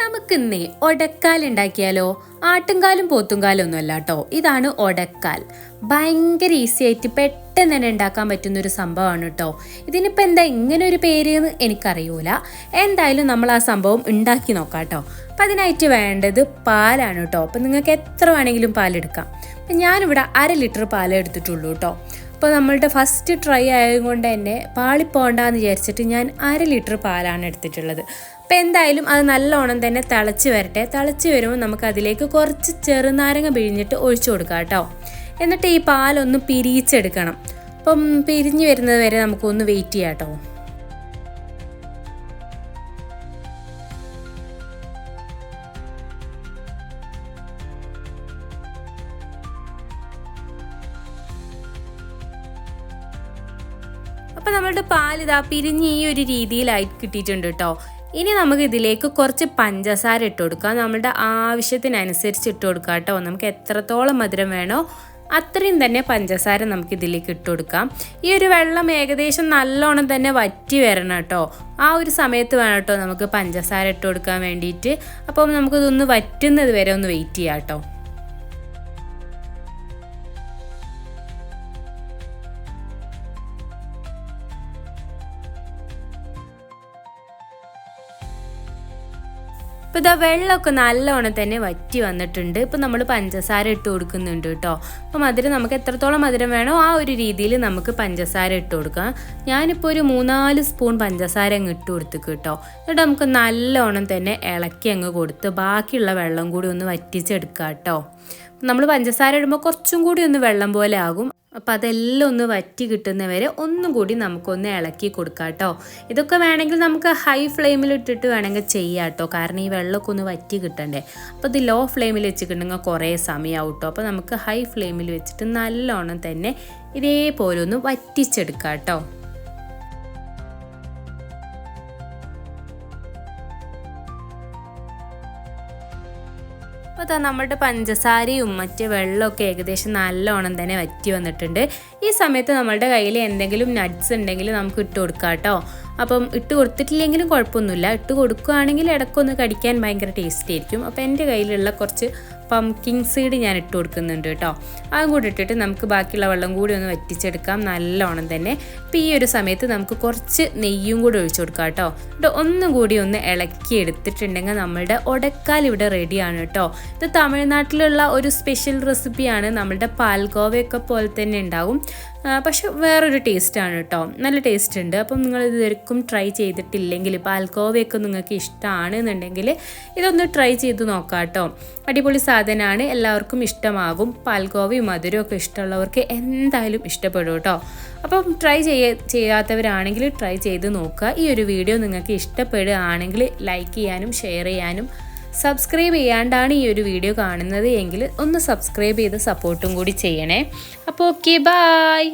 നമുക്കിന്നേ ഒടക്കാൽ ഉണ്ടാക്കിയാലോ ആട്ടുംകാലും പോത്തുംകാലും ഒന്നും അല്ല കേട്ടോ ഇതാണ് ഒടക്കാൽ. ഭയങ്കര ഈസി ആയിട്ട് പെട്ടെന്ന് തന്നെ ഉണ്ടാക്കാൻ പറ്റുന്ന ഒരു സംഭവമാണ് കേട്ടോ ഇതിനിപ്പോൾ എന്താ ഇങ്ങനെ ഒരു പേര് എന്ന് എനിക്കറിയൂല. എന്തായാലും നമ്മൾ ആ സംഭവം ഉണ്ടാക്കി നോക്കാം കേട്ടോ അപ്പം അതിനായിട്ട് വേണ്ടത് പാലാണ് കേട്ടോ അപ്പം നിങ്ങൾക്ക് എത്ര വേണമെങ്കിലും പാലെടുക്കാം. അപ്പം ഞാനിവിടെ അര ലിറ്റർ പാലേ എടുത്തിട്ടുള്ളൂ കേട്ടോ അപ്പോൾ നമ്മളുടെ ഫസ്റ്റ് ട്രൈ ആയതുകൊണ്ട് തന്നെ പാളിപ്പോണ്ടെന്ന് വിചാരിച്ചിട്ട് ഞാൻ അര ലിറ്റർ പാലാണ് എടുത്തിട്ടുള്ളത്. അപ്പോൾ എന്തായാലും അത് നല്ലോണം തന്നെ തിളച്ച് വരട്ടെ. തിളച്ച് വരുമ്പോൾ നമുക്ക് അതിലേക്ക് കുറച്ച് ചെറുനാരങ്ങ പിഴിഞ്ഞിട്ട് ഒഴിച്ചു കൊടുക്കാം കേട്ടോ. എന്നിട്ട് ഈ പാലൊന്ന് പിരിച്ചെടുക്കണം. അപ്പം പിരിഞ്ഞ് വരുന്നത് വരെ നമുക്കൊന്ന് വെയിറ്റ് ചെയ്യാം കേട്ടോ. അപ്പോൾ നമ്മളുടെ പാൽ ഇതാ പിരിഞ്ഞ് ഈ ഒരു രീതിയിലായി കിട്ടിയിട്ടുണ്ട് കേട്ടോ ഇനി നമുക്ക് ഇതിലേക്ക് കുറച്ച് പഞ്ചസാര ഇട്ട് കൊടുക്കാം. നമ്മളുടെ ആവശ്യത്തിനനുസരിച്ച് ഇട്ട് കൊടുക്കാം കേട്ടോ നമുക്ക് എത്രത്തോളം മധുരം വേണോ അത്രയും തന്നെ പഞ്ചസാര നമുക്ക് ഇതിലേക്ക് ഇട്ട് കൊടുക്കാം. ഈ ഒരു വെള്ളം ഏകദേശം നല്ലോണം തന്നെ വറ്റി വരണം കേട്ടോ ആ ഒരു സമയത്ത് വേണം കേട്ടോ നമുക്ക് പഞ്ചസാര ഇട്ട് കൊടുക്കാൻ വേണ്ടിയിട്ട്. അപ്പം നമുക്കിതൊന്ന് വറ്റുന്നത് വരെ ഒന്ന് വെയിറ്റ് ചെയ്യാം കേട്ടോ ഇപ്പോൾ ഇതാ വെള്ളമൊക്കെ നല്ലോണം തന്നെ വറ്റി വന്നിട്ടുണ്ട്. ഇപ്പോൾ നമ്മൾ പഞ്ചസാര ഇട്ട് കൊടുക്കുന്നുണ്ട് കേട്ടോ. അപ്പോൾ മധുരം നമുക്ക് എത്രത്തോളം മധുരം വേണോ ആ ഒരു രീതിയിൽ നമുക്ക് പഞ്ചസാര ഇട്ട് കൊടുക്കാം. ഞാനിപ്പോൾ ഒരു മൂന്നാൽ സ്പൂൺ പഞ്ചസാര അങ്ങ് ഇട്ട് കൊടുത്തു കേട്ടോ. എന്നിട്ട് നമുക്ക് നല്ലോണം തന്നെ ഇളക്കി അങ്ങ് കൊടുത്ത് ബാക്കിയുള്ള വെള്ളം കൂടി ഒന്ന് വറ്റിച്ചെടുക്കാം കേട്ടോ. നമ്മൾ പഞ്ചസാര ഇടുമ്പോൾ കുറച്ചും കൂടി ഒന്ന് വെള്ളം പോലെ ആകും. അപ്പോൾ അതെല്ലാം ഒന്ന് വറ്റി കിട്ടുന്നവരെ ഒന്നും കൂടി നമുക്കൊന്ന് ഇളക്കി കൊടുക്കാം കേട്ടോ. ഇതൊക്കെ വേണമെങ്കിൽ നമുക്ക് ഹൈ ഫ്ലെയിമിൽ ഇട്ടിട്ട് വേണമെങ്കിൽ ചെയ്യാം കേട്ടോ. കാരണം ഈ വെള്ളമൊക്കെ ഒന്ന് വറ്റി കിട്ടണ്ടേ. അപ്പോൾ ഇത് ലോ ഫ്ലെയിമിൽ വെച്ചിട്ടുണ്ടെങ്കിൽ കുറേ സമയമാവും കേട്ടോ. അപ്പോൾ നമുക്ക് ഹൈ ഫ്ലെയിമിൽ വെച്ചിട്ട് നല്ലോണം തന്നെ ഇതേപോലെ ഒന്ന് വറ്റിച്ചെടുക്കാം കേട്ടോ. അപ്പോൾ നമ്മുടെ പഞ്ചസാരയും മറ്റ് വെള്ളമൊക്കെ ഏകദേശം നല്ലോണം തന്നെ വറ്റി വന്നിട്ടുണ്ട്. ഈ സമയത്ത് നമ്മളുടെ കയ്യിൽ എന്തെങ്കിലും നട്ട്സ് ഉണ്ടെങ്കിൽ നമുക്ക് ഇട്ട് കൊടുക്കാം കേട്ടോ അപ്പം ഇട്ട് കൊടുത്തിട്ടില്ലെങ്കിലും കുഴപ്പമൊന്നുമില്ല. ഇട്ട് കൊടുക്കുകയാണെങ്കിൽ ഇടയ്ക്കൊന്ന് കടിക്കാൻ ഭയങ്കര ടേസ്റ്റി ആയിരിക്കും. അപ്പോൾ എന്റെ കയ്യിലുള്ള കുറച്ച് പംകിൻ സീഡ് ഞാൻ ഇട്ട് കൊടുക്കുന്നുണ്ട് കേട്ടോ. അതും കൂടി ഇട്ടിട്ട് നമുക്ക് ബാക്കിയുള്ള വെള്ളം കൂടി ഒന്ന് വറ്റിച്ചെടുക്കാം. നല്ലോണം തന്നെ. ഇപ്പം ഈ ഒരു സമയത്ത് നമുക്ക് കുറച്ച് നെയ്യും കൂടി ഒഴിച്ചു കൊടുക്കാം കേട്ടോ. എന്നിട്ട് ഒന്നും കൂടി ഒന്ന് ഇളക്കി എടുത്തിട്ടുണ്ടെങ്കിൽ നമ്മളുടെ ഒടക്കാൽ ഇവിടെ റെഡിയാണ് കേട്ടോ. ഇത് തമിഴ്നാട്ടിലുള്ള ഒരു സ്പെഷ്യൽ റെസിപ്പിയാണ് നമ്മളുടെ പാൽഗോവയൊക്കെ പോലെ തന്നെ ഉണ്ടാവും. പക്ഷെ വേറൊരു ടേസ്റ്റാണ് കേട്ടോ നല്ല ടേസ്റ്റ് ഉണ്ട് അപ്പം നിങ്ങൾ ഇതുവരെക്കും ട്രൈ ചെയ്തിട്ടില്ലെങ്കിൽ ഇപ്പോൾ അൽക്കോവയൊക്കെ നിങ്ങൾക്ക് ഇഷ്ടമാണ് എന്നുണ്ടെങ്കിൽ ഇതൊന്ന് ട്രൈ ചെയ്ത് നോക്കാം കേട്ടോ അടിപൊളി സാധനമാണ്. എല്ലാവർക്കും ഇഷ്ടമാകും. പാൽഗോവയും മധുരവും ഒക്കെ ഇഷ്ടമുള്ളവർക്ക് എന്തായാലും ഇഷ്ടപ്പെടും കേട്ടോ അപ്പം ട്രൈ ചെയ്യ ചെയ്യാത്തവരാണെങ്കിൽ ട്രൈ ചെയ്ത് നോക്കുക. ഈ ഒരു വീഡിയോ നിങ്ങൾക്ക് ഇഷ്ടപ്പെടുകയാണെങ്കിൽ ലൈക്ക് ചെയ്യാനും ഷെയർ ചെയ്യാനും സബ്സ്ക്രൈബ് ചെയ്യാണ്ടാണ് ഈ ഒരു വീഡിയോ കാണുന്നത് എങ്കിൽ ഒന്ന് സബ്സ്ക്രൈബ് ചെയ്ത് സപ്പോർട്ടും കൂടി ചെയ്യണേ. അപ്പോൾ ഓക്കെ ബായ്